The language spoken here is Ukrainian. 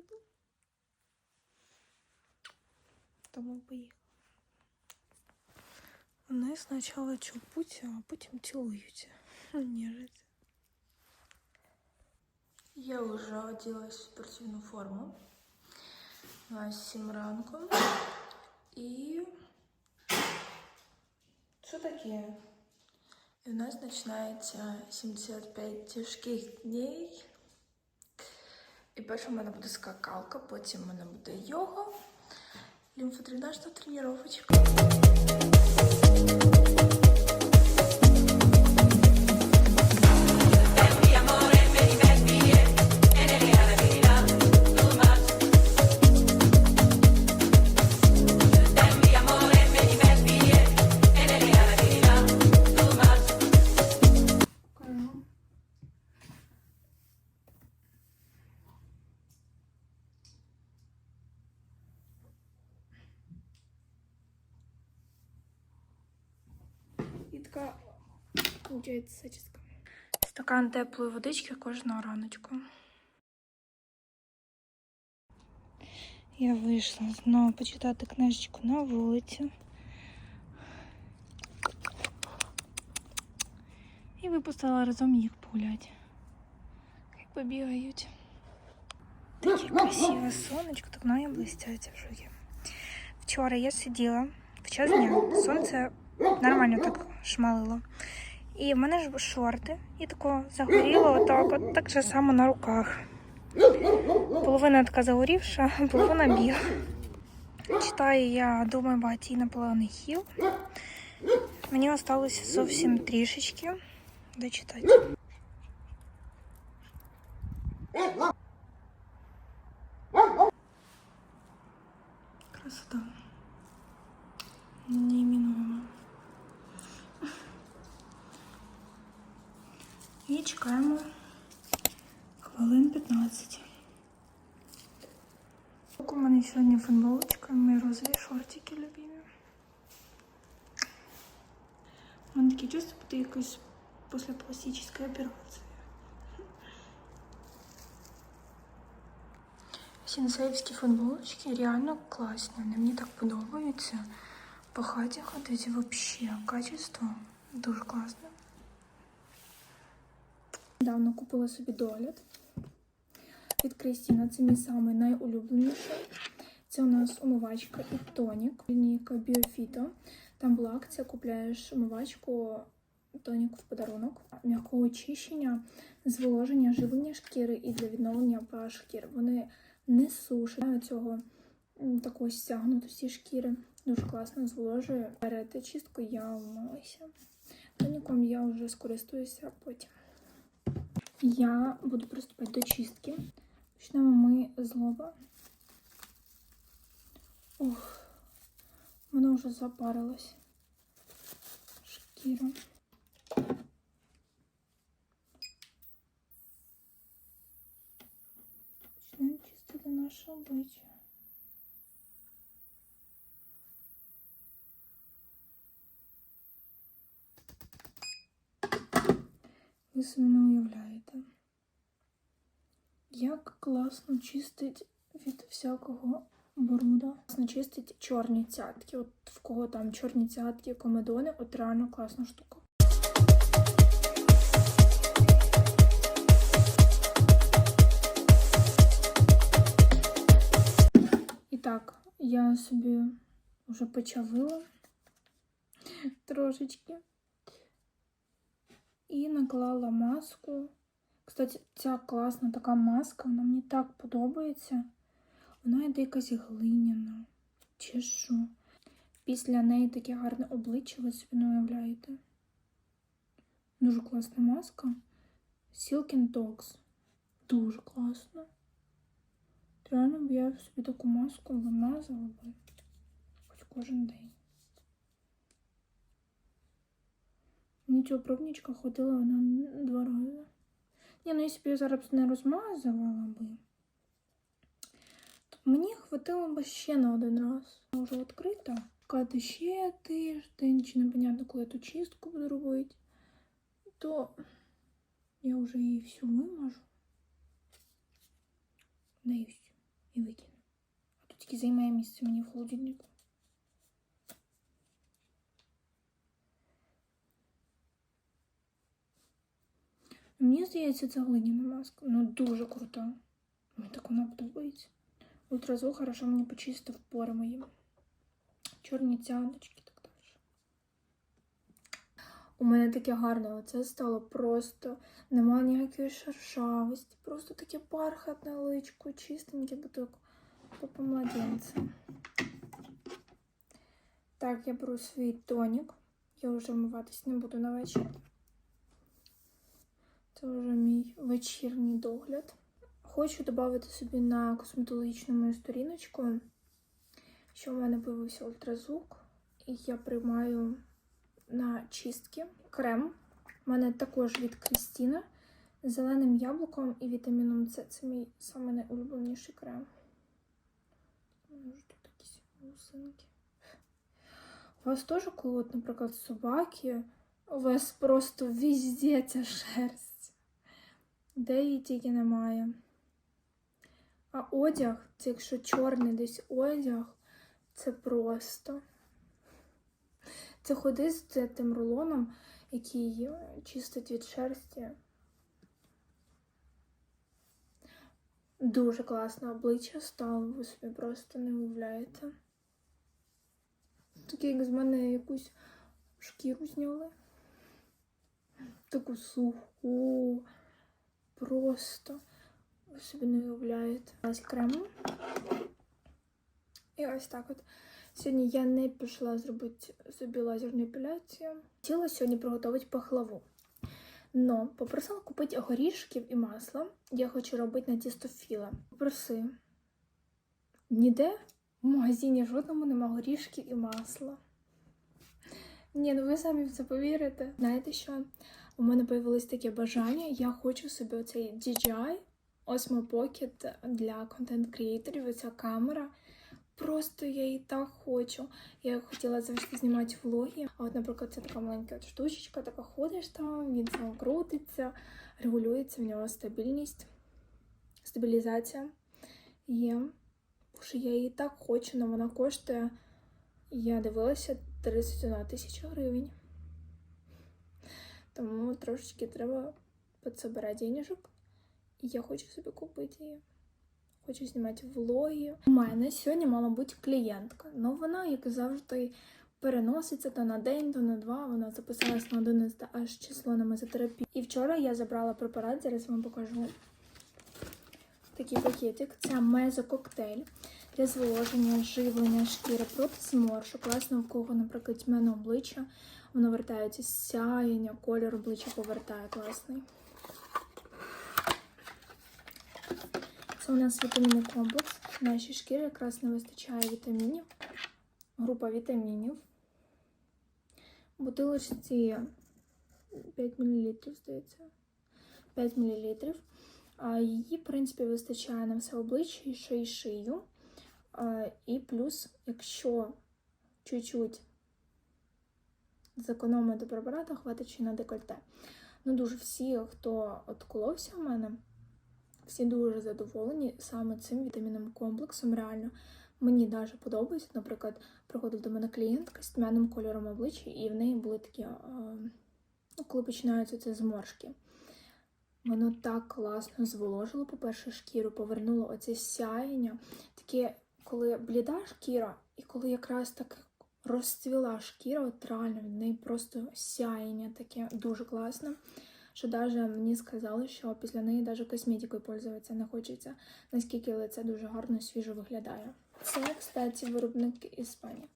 все в Тому поїхали. Вони спочатку чупуться, а потім цілуються. Ніжаться. Я вже оделась в спортивну форму. На 7 ранку. І що таке? І в нас починається 75 тяжких днів. І перше в мене буде скакалка, потім в мене буде йога, лімфодренажна тренувачка. Така, виходить, зачіска. Стакан теплої водички кожного раночку. Я вийшла знову почитати книжечку на вулиці. І випустила разом їх погуляти. Як побігають. Таке красиве сонечко, так ноги блистять в жуки. Вчора я сиділа в час дня. Сонце нормально так шмалило. І в мене ж шорти, і тако загоріло отак, от так же само на руках. Половина така загорівша, половина біла. Читаю я думаю, багатій Наполеони хіл. Мені осталося зовсім трішечки дочитати. І чекаємо хвилин 15. Так, у мене сьогодні футболочка, мої розові шортики любимі. У мене таке чувство, будто якось після пластичної операції. Сінсеївські футболочки реально класні. Вони мені так подобаються. По хаті ходити взагалі качество дуже класне. Недавно купила собі догляд від Крістіна. Це мій самий найулюбленіший. Це у нас умивачка і тонік. Лінійка Біофіто. Там була акція, купляєш умивачку, тонік в подарунок, м'якого очищення, зволоження, живлення шкіри і для відновлення pH шкіри. Вони не сушать цього такої стягнутості шкіри. Дуже класно зволожує. Перед чисткою я вмилася. Тоніком я вже скористуюся потім. Я буду приступать до чистки. Почнемо ми з лоба. Ух, воно вже запарилось. Шкіра. Почнемо чистити наше обличчя. Ви собі не уявляєте, як класно чистить від всякого бруда. Класно чистить чорні цятки. От в кого там чорні цятки, комедони, от реально класна штука. І так, я собі вже почавила трошечки. І наклала маску. Кстати, ця класна така маска, вона мені так подобається. Вона йде якась глиняна. Чи що? Після неї таке гарне обличчя, ви собі не уявляєте. Дуже класна маска. Silken Talks. Дуже класно. Реально б я собі таку маску вимазала би хоч кожен день. Мені цього пробничка ходила вона два рази. Ні, ну якщо б я зараз не розмазувала би, мені хватило б ще на один раз. Вона вже відкрита. Чекати ще тиждень, чи непонятно, коли я ту чистку буду робити, то я вже її всю вимажу. Наївсь і викину. А тут тільки займає місце мені в холодильнику. Мені здається, це глиняна маска. Ну, дуже крута. Мені так вона подобається. Ультразвук хорошо мені почистив пори мої. Чорні цяточки так далі. У мене таке гарне оце стало просто. Нема ніякої шершавості. Просто таке бархатне личко, чистеньке, бо так попа младенця. Так, я беру свій тонік. Я вже вмиватись не буду на вечір. Це вже мій вечірній догляд. Хочу додати собі на косметологічну мою сторіночку, що в мене появився ультразвук, і я приймаю на чистки крем. У мене також від Крістіна з зеленим яблуком і вітаміном С. Це мій саме найулюбленіший крем. Мене тут якісь вусинки. У вас теж, коли, от, наприклад, собаки, у вас просто везде ця шерсть. Де її тільки немає. А одяг, це якщо чорний десь одяг, це просто. Це ходи з тим рулоном, який чистить від шерсті. Дуже класне обличчя стало, ви собі просто не уявляєте. Таке, як з мене якусь шкіру зняли. Таку суху. Просто ви собі не уявляєте. Ось крему. І ось так от. Сьогодні я не пішла зробити собі лазерну епіляцію. Хотіла сьогодні приготувати пахлаву. Но попросила купити горішків і масло. Я хочу робити на тісто філа. Попроси. Ніде в магазині жодному нема горішків і масла. Ні, ну ви самі в це повірите. Знаєте що? У мене появилось таке бажання. Я хочу собі оцей DJI Osmo Pocket для контент-креаторів. Оця камера. Просто я її так хочу. Я хотіла завжди знімати влоги. А от, наприклад, це така маленька штучечка, така ходиш там, він сам крутиться, регулюється в нього стабільність, стабілізація є. Боже, я її так хочу, але вона коштує, я дивилася, 31 тисяча гривень. Тому трошечки треба підсобирати денежок. І я хочу собі купити її. Хочу знімати влоги. У мене сьогодні мала бути клієнтка. Ну вона, як завжди, переноситься то на день, то на два. Вона записалась на 11 аж число на мезотерапію. І вчора я забрала препарат, зараз вам покажу такий пакетик. Це мезококтейль для зволоження, живлення шкіри проти зморшу. Класно, в кого, наприклад, тьмене обличчя. Воно вертається сяєння, колір обличчя повертає класний. Це у нас вітамінний комплекс. Нашій шкірі якраз не вистачає вітамінів. Група вітамінів. Бутилочці 5 мл, здається. 5 мл. Її, в принципі, вистачає на все обличчя і ще й шию. І плюс, якщо чуть-чуть зекономити препарата, хватить ще на декольте. Ну, дуже всі, хто отколовся в мене, всі дуже задоволені саме цим вітамінним комплексом. Реально, мені дуже подобається. Наприклад, приходила до мене клієнтка з тьмяним кольором обличчя, і в неї були такі, ну, коли починаються ці зморшки. Воно так класно зволожило, по-перше, шкіру, повернуло оце сяєння. Таке, коли бліда шкіра, і коли якраз так розцвіла шкіра, от реально в неї просто сяєння таке дуже класне. Що навіть мені сказали, що після неї даже косметикою пользуватися не хочеться, наскільки лице дуже гарно свіжо виглядає. Це, кстати, виробник Іспанії.